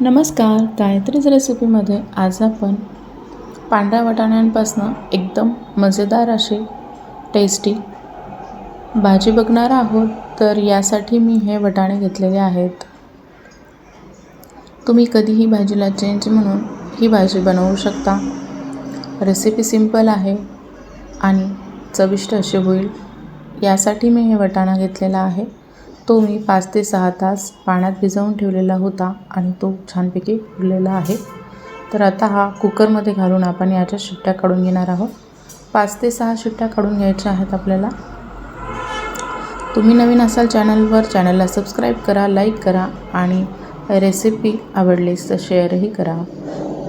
नमस्कार. गायत्रीज रेसिपीमध्ये आज आपण पांढऱ्या वाटाण्यांपासून एकदम मजेदार अशी टेस्टी भाजी बघणार आहोत तर यासाठी मी हे वटाणे घेतलेले आहेत. तुम्ही कधीही भाजीला चेंज म्हणून ही भाजी बनवू शकता. रेसिपी सिंपल आहे आणि चविष्ट अशी होईल. यासाठी मी हे वटाणा घेतलेला आहे. तो मी पाच ते सहा तास पाण्यात भिजवून ठेवलेला होता आणि तो छानपैकी फुललेला आहे. तर आता हा कुकरमध्ये घालून आपण याच्या शिट्ट्या काढून घेणार आहोत. पाच ते सहा शिट्ट्या काढून घ्यायच्या आहेत आपल्याला. तुम्ही नवीन असाल चॅनलवर चॅनलला सबस्क्राईब करा लाईक करा आणि रेसिपी आवडलीस तर शेअरही करा.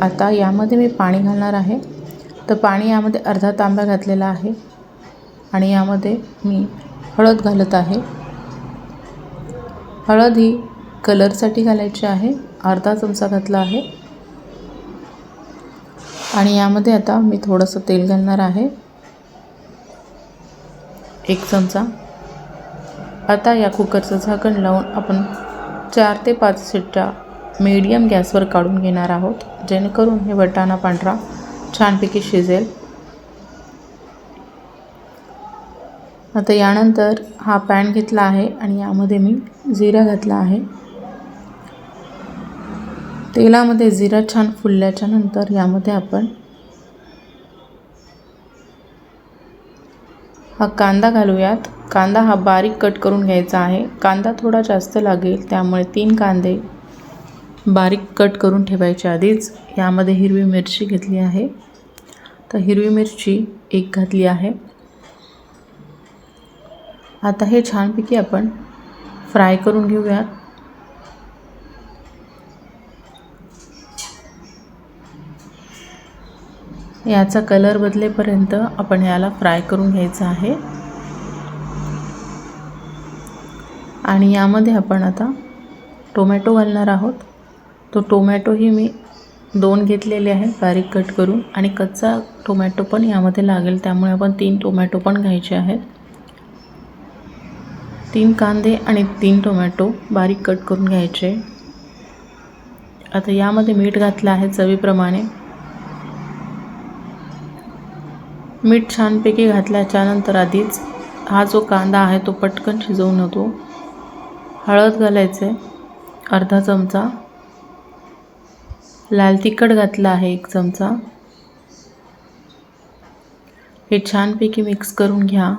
आता यामध्ये मी पाणी घालणार आहे. तर पाणी यामध्ये अर्धा तांब्या घातलेला आहे आणि यामध्ये मी हळद घालत आहे. हळद ही कलरसाठी घालायची आहे अर्धा चमचा घातला आहे. आणि यामध्ये आता मी थोडंसं तेल घालणार आहे. एक चमचा. आता या कुकरचं झाकण लावून आपण चार ते पाच सिट्ट्या मीडियम गॅसवर काढून घेणार आहोत जेणेकरून हे वटाणा पांढरा छानपैकी शिजेल. आता यानंतर हा पॅन घेतला आहे आणि यामध्ये मी जिरा घातला आहे. तेलामध्ये जिरा छान फुलल्याच्या नंतर यामध्ये आपण हा कांदा घालूयात. कांदा हा बारीक कट करून घ्यायचा आहे. कांदा थोडा जास्त लागेल त्यामुळे तीन कांदे बारीक कट करून ठेवायच्या आधीच. यामध्ये हिरवी मिरची घेतली आहे. तर हिरवी मिरची एक घातली आहे. आता हे छानपैकी आपण फ्राय करून घेऊयात. याचा कलर बदलेपर्यंत आपण याला फ्राय करून घ्यायचं आहे. आणि यामध्ये आपण आता टोमॅटो घालणार आहोत. तो टोमॅटोही मी दोन घेतलेले आहेत बारीक कट करून. आणि कच्चा टोमॅटो पण यामध्ये लागेल. त्यामुळे आपण तीन टोमॅटो पण घ्यायचे आहेत. तीन कांदे आणि तीन टोमॅटो बारीक कट करून घ्यायचे. आता यामध्ये मीठ घातलं आहे चवीप्रमाणे. मीठ छानपैकी घातल्याच्यानंतर आधीच हा जो कांदा आहे तो पटकन शिजवून होतो हळद घालायचे अर्धा चमचा. लाल तिखट घातलं आहे एक चमचा. हे छानपैकी मिक्स करून घ्या.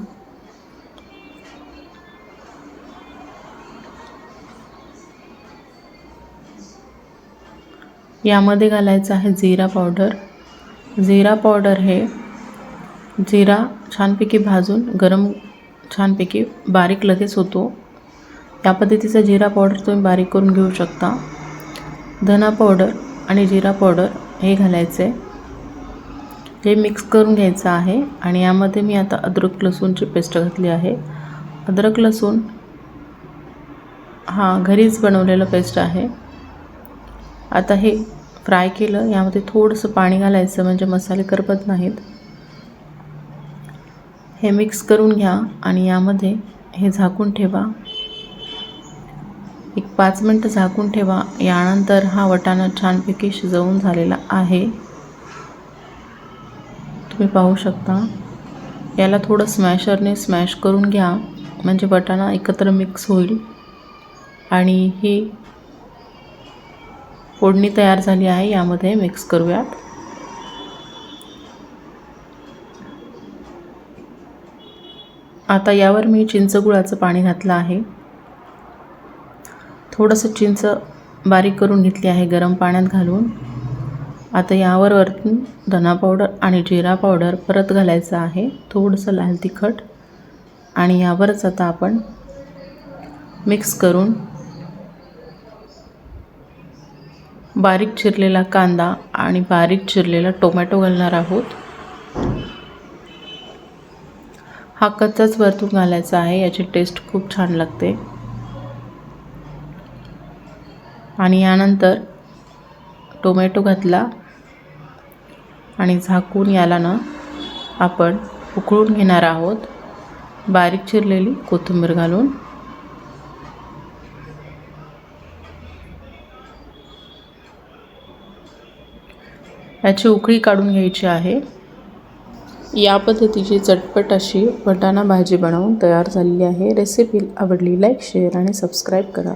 यामध्ये घालायचं आहे जिरा पावडर. जिरा पावडर हे जिरा छानपैकी भाजून गरम छानपैकी बारीक लगेच होतो. या पद्धतीचा जिरा पावडर तुम्ही बारीक करून घेऊ शकता. धना पावडर आणि जिरा पावडर हे घालायचं. आहे हे मिक्स करून घ्यायचं आहे आणि यामध्ये मी आता अद्रक लसूणची पेस्ट घातली आहे. अद्रक लसूण हा घरीच बनवलेलं पेस्ट आहे. आता हे फ्राय केलं यामध्ये थोडंसं पाणी घालायचं म्हणजे मसाले करपत नाहीत. हे मिक्स करून घ्या आणि यामध्ये हे झाकून ठेवा. एक पाच मिनटं झाकून ठेवा. यानंतर हा वटाणा छानपैकी शिजवून झालेला आहे. तुम्ही पाहू शकता. याला थोडं स्मॅशरने स्मॅश करून घ्या. म्हणजे वटाणा एकत्र मिक्स होईल. आणि ही फोडणी तयार झाली आहे यामध्ये मिक्स करूयात. आता यावर मी चिंचगुळाचं पाणी घातलं आहे. थोडंसं चिंच बारीक करून घेतली आहे गरम पाण्यात घालून. आता यावर वरतून धना पावडर आणि जिरा पावडर परत घालायचं आहे थोडंसं लाल तिखट. आणि यावरच आता आपण मिक्स करून बारीक चिरलेला कांदा आणि बारीक चिरलेला टोमॅटो घालणार आहोत. हा कच्चाच वरतून घालायचा आहे याची टेस्ट खूप छान लागते. आणि यानंतर टोमॅटो घातला आणि झाकून याला ना आपण उकळून घेणार आहोत. बारीक चिरलेली कोथिंबीर घालून. याची उकळी काढून घ्यायची आहे. या पद्धतीची चटपट अशी वटाणा भाजी बनवून तयार झालेली आहे. रेसिपी आवडली लाईक शेअर आणि सबस्क्राईब करा.